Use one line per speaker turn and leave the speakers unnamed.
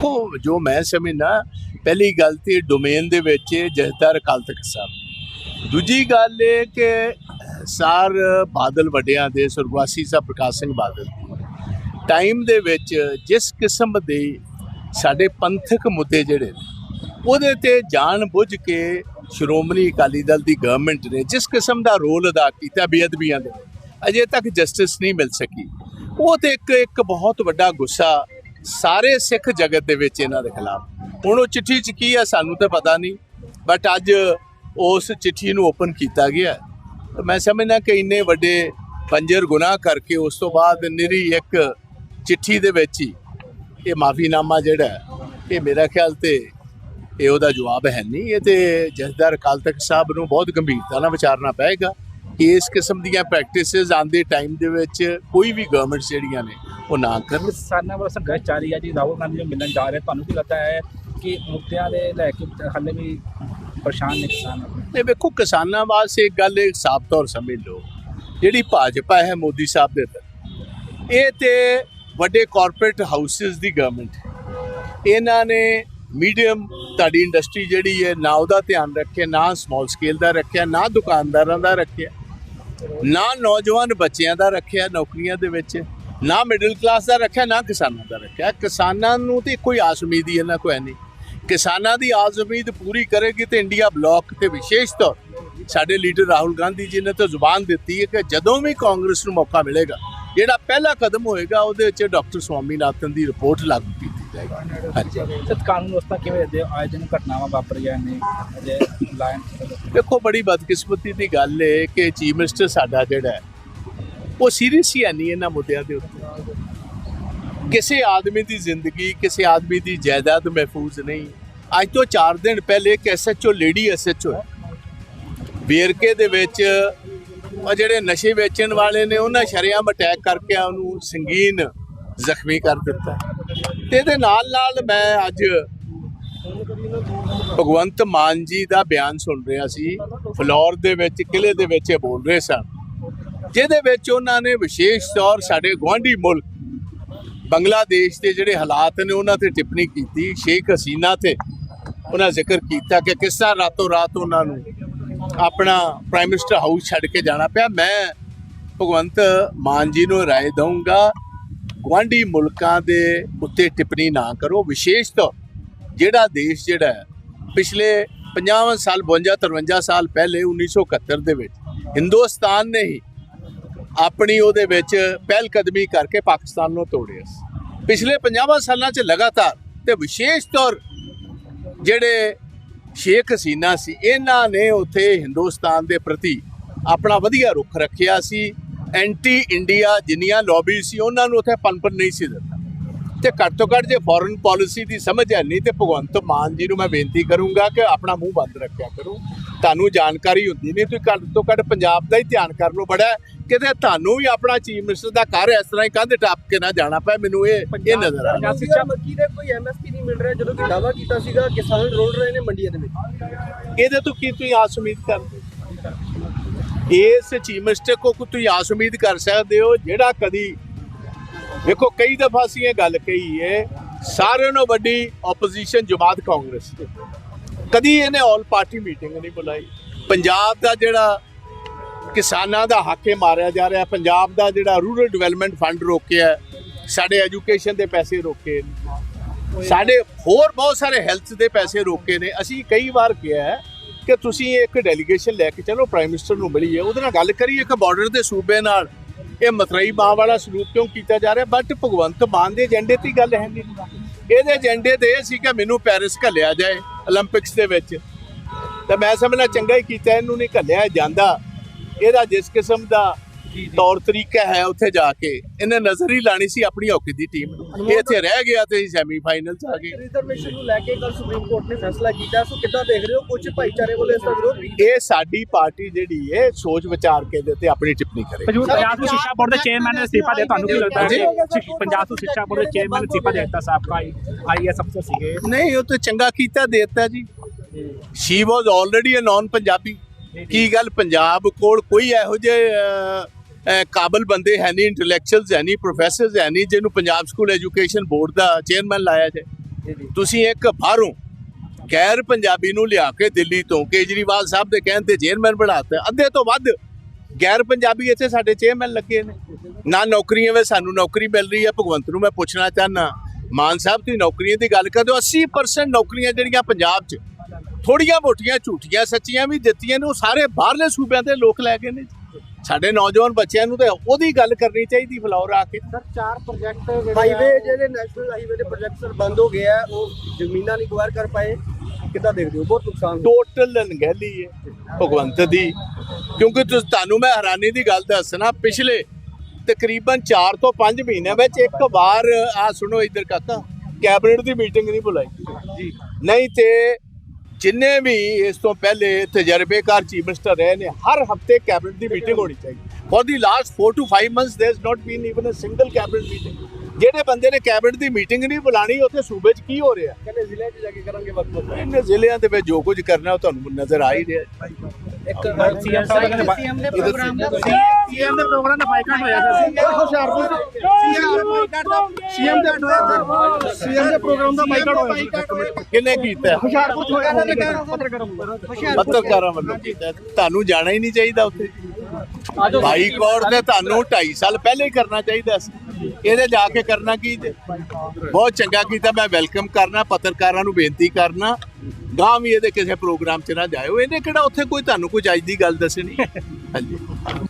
ਦੇਖੋ, ਜੋ ਮੈਂ ਸਮਝਣਾ ਪਹਿਲੀ ਗੱਲ ਤੇ ਡੋਮੇਨ ਦੇ ਵਿੱਚ ਜਥੇਦਾਰ ਅਕਾਲ ਤਖਤ ਸਾਹਿਬ। ਦੂਜੀ ਗੱਲ ਇਹ ਕਿ ਸਰ ਬਾਦਲ ਵੱਡਿਆਂ ਦੇ ਸੁਰਗਵਾਸੀ ਸਾਹਿਬ ਪ੍ਰਕਾਸ਼ ਸਿੰਘ ਬਾਦਲ ਟਾਈਮ ਦੇ ਵਿੱਚ ਜਿਸ ਕਿਸਮ ਦੇ ਸਾਡੇ ਪੰਥਕ ਮੁੱਦੇ ਜਿਹੜੇ ਨੇ, ਉਹਦੇ ਤੇ ਜਾਣ ਬੁੱਝ ਕੇ ਸ਼੍ਰੋਮਣੀ ਅਕਾਲੀ ਦਲ ਦੀ ਗਵਰਨਮੈਂਟ ਨੇ ਜਿਸ ਕਿਸਮ ਦਾ ਰੋਲ ਅਦਾ ਕੀਤਾ ਬੇਅਦਬੀਆਂ ਦੇ, ਅਜੇ ਤੱਕ ਜਸਟਿਸ ਨਹੀਂ ਮਿਲ ਸਕੀ। ਉਹ ਤੇ ਇੱਕ ਇੱਕ ਬਹੁਤ ਵੱਡਾ ਗੁੱਸਾ ਸਾਰੇ ਸਿੱਖ ਜਗਤ ਦੇ ਵਿੱਚ ਇਹਨਾਂ ਦੇ ਖਿਲਾਫ। ਹੁਣ ਉਹ ਚਿੱਠੀ ਚ ਕੀ ਹੈ ਸਾਨੂੰ ਤਾਂ ਪਤਾ ਨਹੀਂ ਬਟ ਅੱਜ ਉਸ ਚਿੱਠੀ ਨੂੰ ਓਪਨ ਕੀਤਾ ਗਿਆ। ਮੈਂ ਸਮਝਦਾ ਕਿ ਇੰਨੇ ਵੱਡੇ ਪੰਜਰ ਗੁਨਾਹ ਕਰਕੇ ਉਸ ਤੋਂ ਬਾਅਦ ਨਿਰੀ ਇੱਕ ਚਿੱਠੀ ਦੇ ਵਿੱਚ ਹੀ ਇਹ ਮਾਫੀਨਾਮਾ ਜਿਹੜਾ ਇਹ ਮੇਰਾ ਖਿਆਲ ਤੇ ਇਹ ਉਹਦਾ ਜਵਾਬ ਹੈ ਨਹੀਂ। ਇਹ ਤੇ ਜਥੇਦਾਰ ਅਕਾਲ ਤਖਤ ਸਾਹਿਬ ਨੂੰ ਬਹੁਤ ਗੰਭੀਰਤਾ ਨਾਲ ਵਿਚਾਰਨਾ ਪਏਗਾ ਕਿ ਇਸ ਕਿਸਮ ਦੀਆਂ ਪ੍ਰੈਕਟਿਸਿਸ ਆਉਂਦੇ ਟਾਈਮ ਦੇ ਵਿੱਚ ਕੋਈ ਵੀ ਗਵਰਨਮੈਂਟ ਜਿਹੜੀਆਂ ਨੇ ਉਹ ਨਾ ਕਰਨ
ਕਿਸਾਨਾਂ ਵੱਲੋਂ ਸੰਘਰਸ਼ ਜਾਰੀ ਹੈ ਜੀ ਰਾਹੁਲ ਗਾਂਧੀ ਨੂੰ ਮਿਲਣ ਜਾ ਰਹੇ ਤੁਹਾਨੂੰ ਕੀ ਲੱਗਦਾ ਹੈ ਕਿ ਮੁੱਦਿਆਂ ਦੇ ਲੈ ਕੇ ਹਾਲੇ ਵੀ ਪਰੇਸ਼ਾਨ ਨੇ ਕਿਸਾਨ
ਤੇ ਵੇਖੋ ਕਿਸਾਨਾਂ ਵਾਸਤੇ ਇੱਕ ਗੱਲ ਇੱਕ ਸਾਫ਼ ਤੌਰ ਸਮਝ ਲਓ। ਜਿਹੜੀ ਭਾਜਪਾ ਹੈ ਮੋਦੀ ਸਾਹਿਬ ਦੇ ਤਹਿਤ ਇਹ ਤੇ ਵੱਡੇ ਕਾਰਪੋਰੇਟ ਹਾਊਸਸ ਦੀ ਗਵਰਨਮੈਂਟ ਇਹਨਾਂ ਨੇ ਮੀਡੀਅਮ ਤੁਹਾਡੀ ਇੰਡਸਟਰੀ ਜਿਹੜੀ ਹੈ ਨਾ ਉਹਦਾ ਧਿਆਨ ਰੱਖਿਆ ਨਾ ਸਮਾਲ ਸਕੇਲ ਦਾ ਰੱਖਿਆ ਨਾ ਦੁਕਾਨਦਾਰਾਂ ਦਾ ਰੱਖਿਆ ਨਾ ਨੌਜਵਾਨ ਬੱਚਿਆਂ ਦਾ ਰੱਖਿਆ ਨੌਕਰੀਆਂ ਦੇ ਵਿੱਚ। ਨਾ ਮਿਡਲ ਕਲਾਸ ਦਾ ਰੱਖਿਆ ਨਾ ਕਿਸਾਨਾਂ ਦਾ ਰੱਖਿਆ। ਕਿਸਾਨਾਂ ਨੂੰ ਤੇ ਕੋਈ ਆਸ ਉਮੀਦ ਹੀ ਇਹਨਾਂ ਕੋਈ ਨਹੀਂ। ਕਿਸਾਨਾਂ ਦੀ ਆਸ ਉਮੀਦ ਪੂਰੀ ਕਰੇਗੀ ਤੇ ਇੰਡੀਆ ਬਲਾਕ ਤੇ ਵਿਸ਼ੇਸ਼ ਤੌਰ ਸਾਡੇ ਲੀਡਰ ਰਾਹੁਲ ਗਾਂਧੀ ਜੀ ਨੇ ਤਾਂ ਜ਼ੁਬਾਨ ਦਿੱਤੀ ਹੈ ਕਿ ਜਦੋਂ ਵੀ ਕਾਂਗਰਸ ਨੂੰ ਮੌਕਾ ਮਿਲੇਗਾ ਜਿਹੜਾ ਪਹਿਲਾ ਕਦਮ ਹੋਏਗਾ ਉਹਦੇ ਵਿੱਚ ਡਾਕਟਰ ਸਵਾਮੀਨਾਥਨ ਦੀ ਰਿਪੋਰਟ ਲਾਗੂ ਕੀਤੀ ਜਾਏਗੀ। ਹਾਂਜੀ।
ਤੇ ਕਾਨੂੰਨ ਵਿਵਸਥਾ ਕਿਵੇਂ ਦੇ ਆਏ ਦਿਨ ਘਟਨਾਵਾਂ ਵਾਪਰੀਆਂ ਨੇ ਅਜੇ ਲਾਇਨ
ਦੇਖੋ ਬੜੀ ਬਦਕਿਸਮਤੀ ਦੀ ਗੱਲ ਹੈ ਕਿ ਚੀਫ ਮਿਨਿਸਟਰ ਸਾਡਾ ਜਿਹੜਾ ਹੈ ਉਹ ਸੀਰੀਅਸ ਹੀ ਹੈ ਨਹੀਂ ਇਹਨਾਂ ਮੁੱਦਿਆਂ ਦੇ ਉੱਤੇ। ਕਿਸੇ ਆਦਮੀ ਦੀ ਜ਼ਿੰਦਗੀ, ਕਿਸੇ ਆਦਮੀ ਦੀ ਜਾਇਦਾਦ ਮਹਿਫੂਜ਼ ਨਹੀਂ। ਅੱਜ ਤੋਂ 4 ਦਿਨ ਪਹਿਲੇ ਇੱਕ ਐਸਐਚਓ ਲੇਡੀ ਐਸਐਚਓ ਵੇਰਕੇ ਦੇ ਵਿੱਚ ਉਹ ਜਿਹੜੇ ਨਸ਼ੇ ਵੇਚਣ ਵਾਲੇ ਨੇ, ਉਹਨਾਂ ਸ਼ਰੇਆਮ ਅਟੈਕ ਕਰਕੇ ਉਹਨੂੰ ਸੰਗੀਨ ਜ਼ਖਮੀ ਕਰ ਦਿੱਤਾ। ਤੇ ਇਹਦੇ ਨਾਲ ਨਾਲ ਮੈਂ ਅੱਜ ਭਗਵੰਤ ਮਾਨ ਜੀ ਦਾ ਬਿਆਨ ਸੁਣ ਰਿਹਾ ਸੀ। ਫਲੋਰ ਦੇ ਵਿੱਚ ਕਿਲੇ ਦੇ ਵਿੱਚ ਇਹ ਬੋਲ ਰਹੇ ਸਨ। ਜਿਹਦੇ ਵਿੱਚ ਉਹਨਾਂ ਨੇ ਵਿਸ਼ੇਸ਼ ਤੌਰ ਸਾਡੇ ਗੁਆਂਢੀ ਮੁਲਕ ਬੰਗਲਾਦੇਸ਼ ਦੇ ਜਿਹੜੇ ਹਾਲਾਤ ਨੇ ਉਹਨਾਂ ਤੇ ਟਿੱਪਣੀ ਕੀਤੀ ਸ਼ੇਖ ਹਸੀਨਾ ਤੇ ਉਹਨਾਂ ਜ਼ਿਕਰ ਕੀਤਾ ਕਿ ਕਿਸ ਤਰ੍ਹਾਂ ਰਾਤੋਂ ਰਾਤ ਉਹਨਾਂ ਨੂੰ ਆਪਣਾ ਪ੍ਰਾਈਮ ਮਿਨਿਸਟਰ ਹਾਊਸ ਛੱਡ ਕੇ ਜਾਣਾ ਪਿਆ। ਮੈਂ ਭਗਵੰਤ ਮਾਨ ਜੀ ਨੂੰ ਰਾਏ ਦਊਂਗਾ ਗੁਆਂਢੀ ਮੁਲਕਾਂ ਦੇ ਉੱਤੇ ਟਿੱਪਣੀ ਨਾ ਕਰੋ। ਵਿਸ਼ੇਸ਼ ਤੌਰ ਜਿਹੜਾ ਦੇਸ਼ ਜਿਹੜਾ ਹੈ, ਪਿਛਲੇ 50 ਸਾਲ 52 53 ਸਾਲ ਪਹਿਲੇ 1971 ਦੇ ਵਿੱਚ ਹਿੰਦੁਸਤਾਨ ਨੇ ਹੀ ਆਪਣੀ ਉਹਦੇ ਵਿੱਚ ਪਹਿਲ ਕਦਮੀ ਕਰਕੇ ਪਾਕਿਸਤਾਨ ਨੂੰ ਤੋੜਿਆ ਸੀ ਪਿਛਲੇ 50 ਸਾਲਾਂ 'ਚ ਲਗਾਤਾਰ ਤੇ ਵਿਸ਼ੇਸ਼ ਤੌਰ ਜਿਹੜੇ ਸ਼ੇਖ ਹਸੀਨਾ ਸੀ, ਇਹਨਾਂ ਨੇ ਉੱਥੇ ਹਿੰਦੁਸਤਾਨ ਦੇ ਪ੍ਰਤੀ ਆਪਣਾ ਵਧੀਆ ਰੁਖ ਰੱਖਿਆ ਸੀ। ਐਂਟੀ ਇੰਡੀਆ ਜਿੰਨੀਆਂ ਲੌਬੀ ਸੀ, ਉਹਨਾਂ ਨੂੰ ਉੱਥੇ ਪਨਪਨ ਨਹੀਂ ਸੀ ਦਿੱਤਾ। ਤੇ ਘੱਟ ਤੋਂ ਘੱਟ ਜੇ ਫੋਰਨ ਪਾਲਿਸੀ ਦੀ ਸਮਝ ਹੈ ਨਹੀਂ ਤੇ ਭਗਵੰਤ ਮਾਨ ਜੀ ਨੂੰ ਮੈਂ ਬੇਨਤੀ ਕਰੂੰਗਾ ਕਿ ਆਪਣਾ ਮੂੰਹ ਬੰਦ ਰੱਖਿਆ ਕਰੋ। ਤੁਹਾਨੂੰ ਜਾਣਕਾਰੀ ਹੁੰਦੀ ਨਹੀਂ ਤੁਸੀਂ ਘੱਟ ਤੋਂ ਘੱਟ ਪੰਜਾਬ ਦਾ ਹੀ ਧਿਆਨ ਕਰ ਲਓ ਬੜਾ। ਕਿਤੇ ਤੁਹਾਨੂੰ ਵੀ ਆਪਣਾ ਚੀਫ ਮਿਨਿਸਟਰ ਦਾ ਘਰ ਇਸ ਤਰ੍ਹਾਂ ਹੀ ਕੰਧ ਟੱਪ ਕੇ ਨਾ ਜਾਣਾ ਪਏ ਮੈਨੂੰ ਇਹ ਇਹ ਨਜ਼ਰ ਆ
ਪੰਜਾਬ
ਸਿੱਖਿਆ ਮੱਕੀ ਦੇ ਕੋਈ ਐਮਐਸਪੀ ਨਹੀਂ ਮਿਲ ਰਿਹਾ ਜਦੋਂ ਕਿ ਦਾਵਾ ਕੀਤਾ ਸੀਗਾ ਕਿਸਾਨ ਰੋਲ ਰਹੇ ਨੇ ਮੰਡੀਆਂ ਦੇ ਵਿੱਚ।
ਇਹਦੇ ਤੋਂ ਕੀ ਤੁਸੀਂ ਆਸ ਉਮੀਦ ਕਰਦੇ? ਇਸ ਚੀਫ ਮਿਨਿਸਟਰ ਕੋ ਕੋ ਤੁਸੀਂ ਆਸ ਉਮੀਦ ਕਰ ਸਕਦੇ ਹੋ ਜਿਹੜਾ ਕਦੀ ਵੇਖੋ ਕਈ ਦਫਾ ਅਸੀਂ ਇਹ ਗੱਲ ਕਹੀ ਹੈ ਸਾਰਿਆਂ ਨੂੰ ਵੱਡੀ ਆਪੋਜੀਸ਼ਨ ਜਮਾਤ ਕਾਂਗਰਸ ਕਦੀ ਇਹਨੇ ਆਲ ਪਾਰਟੀ ਮੀਟਿੰਗ ਨਹੀਂ ਬੁਲਾਈ। ਪੰਜਾਬ ਦਾ ਜਿਹੜਾ ਕਿਸਾਨਾਂ ਦਾ ਹੱਕੇ ਮਾਰਿਆ ਜਾ ਰਿਹਾ, ਪੰਜਾਬ ਦਾ ਜਿਹੜਾ ਰੂਰਲ ਡਿਵੈਲਪਮੈਂਟ ਫੰਡ ਰੋਕਿਆ, ਸਾਡੇ ਐਜੂਕੇਸ਼ਨ ਦੇ ਪੈਸੇ ਰੋਕੇ ਸਾਡੇ ਹੋਰ ਬਹੁਤ ਸਾਰੇ ਹੈਲਥ ਦੇ ਪੈਸੇ ਰੋਕੇ ਨੇ। ਅਸੀਂ ਕਈ ਵਾਰ ਕਿਹਾ ਕਿ ਤੁਸੀਂ ਇੱਕ ਡੈਲੀਗੇਸ਼ਨ ਲੈ ਕੇ ਚਲੋ ਪ੍ਰਾਈਮ ਮਿਨਿਸਟਰ ਨੂੰ ਮਿਲੀਏ, ਉਹਦੇ ਨਾਲ ਗੱਲ ਕਰੀਏ ਕਿ ਬਾਰਡਰ ਦੇ ਸੂਬੇ ਨਾਲ। ਇਹ ਮਤਰਈ ਮਾਂ ਵਾਲਾ ਸਰੂਪ ਕਿਉਂ ਕੀਤਾ ਜਾ ਰਿਹਾ? ਬਟ ਭਗਵੰਤ ਮਾਨ ਦੇ ਏਜੰਡੇ ਤੇ ਗੱਲ ਹੈ ਨਹੀਂ। ਇਹਦੇ ਏਜੰਡੇ ਤੇ ਇਹ ਸੀ ਕਿ ਮੈਨੂੰ ਪੈਰਿਸ ਘੱਲਿਆ ਜਾਏ 올림픽ਸ ਦੇ ਵਿੱਚ। ਤਾਂ ਮੈਂ ਸਮਝਣਾ ਚੰਗਾ ਹੀ ਕੀਤਾ, ਇਹਨੂੰ ਨਹੀਂ ਘੱਲਿਆ ਜਾਂਦਾ। ਇਹਦਾ ਜਿਸ ਕਿਸਮ ਦਾ ਤੌਰ ਤਰੀਕਾ ਹੈ ਉੱਥੇ ਜਾ ਕੇ। ਇਹਨੇ ਨਜ਼ਰ ਹੀ ਲਾਣੀ ਸੀ ਆਪਣੀ ਹਾਕੀ ਦੀ ਟੀਮ ਨੂੰ। ਇਹ ਇੱਥੇ ਰਹਿ ਗਿਆ ਤੇ ਸੈਮੀਫਾਈਨਲ ਚ ਆ ਗਏ।
ਰਿਜ਼ਰਵੇਸ਼ਨ ਨੂੰ ਲੈ ਕੇ ਕੱਲ ਸੁਪਰੀਮ ਕੋਰਟ ਨੇ ਫੈਸਲਾ ਕੀਤਾ। ਸੋ ਕਿੱਦਾਂ ਦੇਖ ਰਹੇ ਹੋ? ਕੁਝ ਭਾਈਚਾਰੇ ਵੱਲੋਂ ਇਸ ਦਾ ਵਿਰੋਧ
ਇਹ ਸਾਡੀ ਪਾਰਟੀ ਜਿਹੜੀ ਹੈ ਸੋਚ ਵਿਚਾਰ ਕੇ ਦੇ ਤੇ ਆਪਣੀ ਟਿੱਪਣੀ ਕਰੇ।
ਪੰਜਾਬ ਤੋਂ ਸਿੱਖਿਆ ਬੋਰਡ ਦੇ ਚੇਅਰਮੈਨ ਨੇ ਅਸਤੀਫਾ ਦੇ ਤੁਹਾਨੂੰ ਕੀ ਲੱਗਦਾ ਹੈ? ਪੰਜਾਬ ਤੋਂ ਸਿੱਖਿਆ ਬੋਰਡ ਦੇ ਚੇਅਰਮੈਨ ਨੇ ਅਸਤੀਫਾ ਦੇ ਦਿੱਤਾ ਸਾਬਕਾ ਆਈਐਸ ਅਫਸਰ ਸੀਗੇ।
ਨਹੀਂ ਉਹ ਤਾਂ ਚੰਗਾ ਕੀਤਾ ਦੇਤਾ ਜੀ। She was already uh non Punjabi ਕੀ ਗੱਲ? ਪੰਜਾਬ ਕੋਲ ਕੋਈ ਇਹੋ ਜਿਹੇ ਕਾਬਲ ਬੰਦੇ ਹੈ ਨਹੀਂ ਇੰਟੈਲੈਕਚੁਅਲਸ ਹੈ ਨਹੀਂ ਪ੍ਰੋਫੈਸਰਸ ਹੈ ਨਹੀਂ ਜਿਹਨੂੰ ਪੰਜਾਬ ਸਕੂਲ ਐਜੂਕੇਸ਼ਨ ਬੋਰਡ ਦਾ ਚੇਅਰਮੈਨ ਲਾਇਆ ਜਾਏ। ਤੁਸੀਂ ਇੱਕ ਬਾਹਰੋਂ ਗੈਰ ਪੰਜਾਬੀ ਨੂੰ ਲਿਆ ਕੇ ਦਿੱਲੀ ਤੋਂ ਕੇਜਰੀਵਾਲ ਸਾਹਿਬ ਦੇ ਕਹਿਣ ਤੇ ਚੇਅਰਮੈਨ ਬਣਾਤਾ ਅੱਧੇ ਤੋਂ ਵੱਧ ਗੈਰ ਪੰਜਾਬੀ ਇੱਥੇ ਸਾਡੇ ਚੇਅਰਮੈਨ ਲੱਗੇ ਨੇ। ਨਾ ਨੌਕਰੀਆਂ ਵਿੱਚ ਸਾਨੂੰ ਨੌਕਰੀ ਮਿਲ ਰਹੀ ਹੈ। ਭਗਵੰਤ ਨੂੰ ਮੈਂ ਪੁੱਛਣਾ ਚਾਹਨਾ ਮਾਨ ਸਾਹਿਬ ਤੁਸੀਂ ਨੌਕਰੀਆਂ ਦੀ ਗੱਲ ਕਰਦੇ ਹੋ 80% ਨੌਕਰੀਆਂ ਜਿਹੜੀਆਂ ਪੰਜਾਬ 'ਚ ਥੋੜੀਆਂ ਮੋਟੀਆਂ ਝੂਠੀਆਂ ਸੱਚੀਆਂ ਵੀ ਦਿੱਤੀਆਂ ਨੇ ਉਹ ਸਾਰੇ ਬਾਹਰਲੇ ਸੂਬਿਆਂ ਦੇ ਲੋਕ ਲੈ ਗਏ ਨੇ। ਸਾਡੇ ਨੌਜਵਾਨ ਬੱਚਿਆਂ ਨੂੰ ਤੇ ਉਹਦੀ ਗੱਲ ਕਰਨੀ ਚਾਹੀਦੀ ਫਲੋਰ ਆ ਕੇ।
ਸਰ ਚਾਰ ਪ੍ਰੋਜੈਕਟ
ਹਾਈਵੇ ਜਿਹੜੇ ਨੈਸ਼ਨਲ ਹਾਈਵੇ ਦੇ ਪ੍ਰੋਜੈਕਟ ਸਰ ਬੰਦ ਹੋ ਗਏ ਆ ਉਹ ਜ਼ਮੀਨਾਂ ਨਹੀਂ ਕਵਰ ਕਰ ਪਾਏ। ਕਿੱਦਾਂ ਦੇਖਦੇ ਹੋ? ਬਹੁਤ ਨੁਕਸਾਨ।
ਟੋਟਲ ਅਣਗਹਿਲੀ ਹੈ ਭਗਵੰਤ ਦੀ। ਕਿਉਂਕਿ ਤੁਸੀਂ ਤੁਹਾਨੂੰ ਮੈਂ ਹੈਰਾਨੀ ਦੀ ਗੱਲ ਦੱਸਣਾ ਪਿਛਲੇ ਤਕਰੀਬਨ 4 ਤੋਂ 5 ਮਹੀਨਿਆਂ ਵਿੱਚ ਇੱਕ ਵਾਰ ਆ ਸੁਣੋ ਇੱਧਰ ਕਾਕਾ ਕੈਬਨਿਟ ਦੀ ਮੀਟਿੰਗ ਨਹੀਂ ਬੁਲਾਈ।
ਜੀ।
ਨਹੀਂ ਤੇ ਜਿੰਨੇ ਵੀ ਇਸ ਤੋਂ ਪਹਿਲੇ ਤਜਰਬੇਕਾਰ ਚੀਫ ਮਿਨਿਸਟਰ ਰਹੇ ਨੇ ਹਰ ਹਫ਼ਤੇ ਕੈਬਨਿਟ ਦੀ ਮੀਟਿੰਗ ਹੋਣੀ ਚਾਹੀਦੀ। For the last 4 to 5 months there is not been even a single cabinet meeting. ਜਿਹੜੇ ਬੰਦੇ ਨੇ ਕੈਬਨਿਟ ਦੀ ਮੀਟਿੰਗ ਨਹੀਂ ਬੁਲਾਣੀ ਉੱਥੇ ਸੂਬੇ 'ਚ ਕੀ ਹੋ ਰਿਹਾ?
ਕਹਿੰਦੇ ਜ਼ਿਲ੍ਹਿਆਂ 'ਚ ਜਾ ਕੇ ਕਰਾਂਗੇ ਵਕਤ
ਇਹਨੇ ਜ਼ਿਲ੍ਹਿਆਂ ਦੇ ਵਿੱਚ ਜੋ ਕੁਝ ਕਰਨਾ ਉਹ ਤੁਹਾਨੂੰ ਨਜ਼ਰ ਆ ਹੀ ਰਿਹਾ।
ਇੱਕ ਸੀਐਮ ਸਾਹਿਬ ਦੇ ਪ੍ਰੋਗਰਾਮ ਦਾ ਸੀਐਮ ਦੇ ਪ੍ਰੋਗਰਾਮ ਦਾ ਬਾਈਕਾਟ ਹੋਇਆ ਸੀ
ਹੁਸ਼ਿਆਰਪੁਰ ਸੀਐਮ ਦਾ ਬਾਈਕਾਟ ਸੀਐਮ ਦਾ ਪ੍ਰੋਗਰਾਮ ਦਾ ਬਾਈਕਾਟ ਹੋਇਆ
ਕਿਹਨੇ ਕੀਤਾ?
ਹੁਸ਼ਿਆਰਪੁਰ ਚ ਹੋਇਆ ਪੱਤਰਕਾਰ
ਪੱਤਰਕਾਰਾਂ ਵੱਲੋਂ ਕੀਤਾ। ਤੁਹਾਨੂੰ ਜਾਣਾ ਹੀ ਨਹੀਂ ਚਾਹੀਦਾ ਉੱਥੇ। ਤੇ ਤੁਹਾਨੂੰ 2.5 ਸਾਲ ਪਹਿਲੇ ਹੀ ਕਰਨਾ ਚਾਹੀਦਾ ਸੀ। ਇਹਦੇ ਜਾ ਕੇ ਕਰਨਾ ਕੀ ਬਹੁਤ ਚੰਗਾ ਕੀਤਾ। ਮੈਂ ਵੈਲਕਮ ਕਰਨਾ ਪੱਤਰਕਾਰਾਂ ਨੂੰ ਬੇਨਤੀ ਕਰਨਾ। ਗਾਂ ਵੀ ਇਹਦੇ ਕਿਸੇ ਪ੍ਰੋਗਰਾਮ 'ਚ ਨਾ ਜਾਇਓ। ਇਹਨੇ ਕਿਹੜਾ ਉੱਥੇ ਕੋਈ ਤੁਹਾਨੂੰ ਕੋਈ ਅੱਜ ਦੀ ਗੱਲ ਦੱਸਣੀ? ਹਾਂਜੀ।